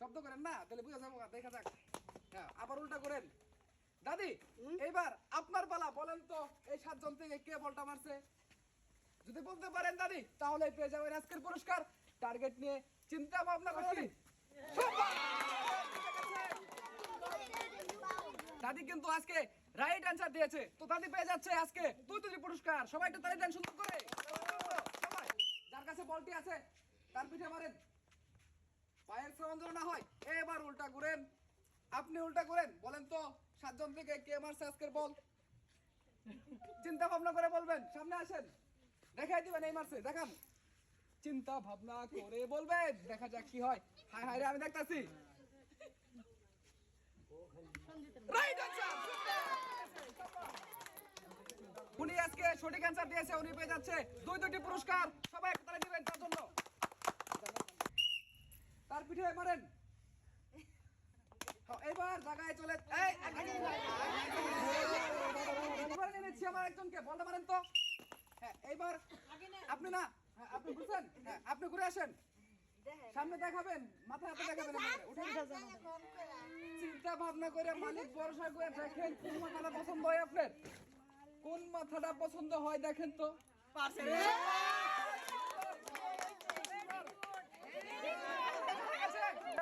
শব্দ করেন না তাহলে বুঝা যাব দেখা যাক। হ্যাঁ আবার উল্টা করেন। দাদি এইবার আপনার পালা বলেন তো এই সাতজন থেকে কে বলটা মারছে? যদি বলতে পারেন দাদি তাহলে পেয়ে যাবেন আজকের পুরস্কার। টার্গেট নিয়ে চিন্তা ভাবনা করছি দাদি। কিন্তু আজকে রাইট অ্যান্সার দিয়েছে। তো দাদি পেয়ে যাচ্ছে আজকে তুই তুই পুরস্কার। সবাই একটু তালি দেন সুন্দর করে। সবাই যার কাছে বলটি আছে তার পিঠে মারেন। পায়ের সাউন্ড না হয়, এবার উল্টা আপনি উল্টা করেন, বলেন তো, সাতজন থেকে কে মারছে আজকের বল? চিন্তা ভাবনা করে বলবেন, সামনে আসেন। দেখাই দিবেন এই মারছে, দেখান। চিন্তা ভাবনা করে বলবেন, দেখা যাক কি হয়। রে, আমি উনি আজকে সঠিক অ্যান্সার দিয়েছে, উনি পেয়ে যাচ্ছে। দুই দুটি পুরস্কার, সবাই একটা দিবেন তার জন্য। মারেন এবার জায়গায় চলে এবার নিয়ে আমার একজনকে তো? হ্যাঁ এইবার আপনি না হ্যাঁ, আপনি বুঝছেন হ্যাঁ আপনি ঘুরে আসেন। সামনে দেখাবেন মাথায় হাতে দেখাবেন উঠে চিন্তা ভাবনা করে মালিক ভরসা করে দেখেন কোন মাথাটা পছন্দ হয় আপনার? কোন মাথাটা পছন্দ হয় দেখেন তো।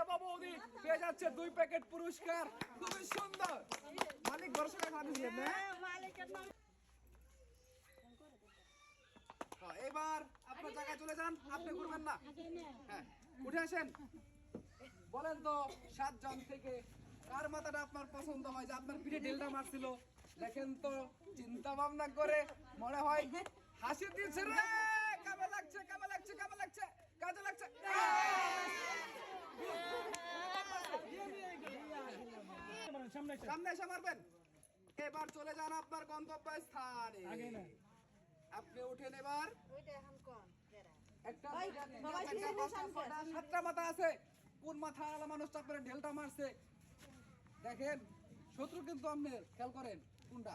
বাবু উনি পেয়ে যাচ্ছে দুই প্যাকেট পুরস্কার। খুবই সুন্দর। মালিক করে খাওয়া দিয়েছিলেন হ্যাঁ, এবার আপনার জায়গায় চলে যান আপনি ঘুরবেন না। হ্যাঁ উঠে আসেন। বলেন তো সাতজন থেকে কার মাথাটা আপনার পছন্দ হয়? যে আপনার পিঠে ঢিলটা মারছিল। দেখেন তো চিন্তা ভাবনা করে মনে হয় হাসি দিচ্ছে রে। কামে লাগছে কামে লাগছে কামে লাগছে কাজে লাগছে। সামনে এসে মারবেন। এবার চলে যান আপনার গন্তব্য স্থানে আপনি উঠেন এবার। একটা সাতটা মাথা আছে। কোন মাথা আলা মানুষটা আপনার ঢেলটা মারছে? দেখেন শত্রু কিন্তু আপনি খেয়াল করেন কোনটা?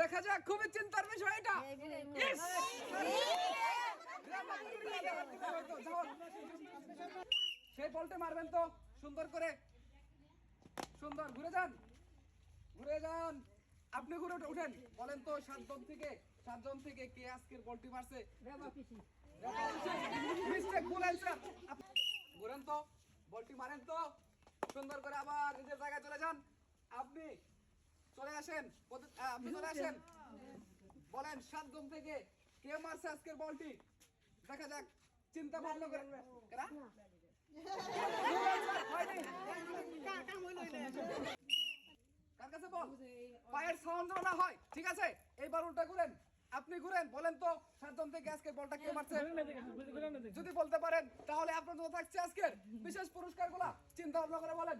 দেখা যাক খুবই চিন্তার বিষয় এটা। সেই বলটা মারবেন তো, সুন্দর করে। সুন্দর, ঘুরে যান। ঘুরে যান। আপনি ঘুরে উঠেন। বলেন তো, সাতজন থেকে সাতজন থেকে কে আজকের বলটি মারছে? ঘুরেন তো, বলটি মারেন তো। সুন্দর করে আবার নিজের জায়গায় চলে যান। আপনি চলে আসেন। আপনি চলে আসেন। বলেন, সাতজন থেকে কে মারছে আজকের বলটি? দেখা যাক। চিন্তা ভাবনা করে কার? কাছে বল? পায়ের সাউন্ড না হয় ঠিক আছে? এইবার উল্টা ঘুরেন। আপনি ঘুরেন বলেন তো সাতজন থেকে আজকের বলটা কে মারছে? যদি বলতে পারেন তাহলে আপনার জন্য থাকছে আজকের বিশেষ পুরস্কারগুলা চিন্তা ভাবনা করে বলেন।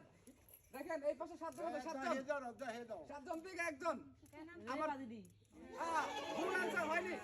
দেখেন এই পাশে সাতজন আছে সাতজন। সাতজন থেকে একজন। আমার ভুল answer হয়নি।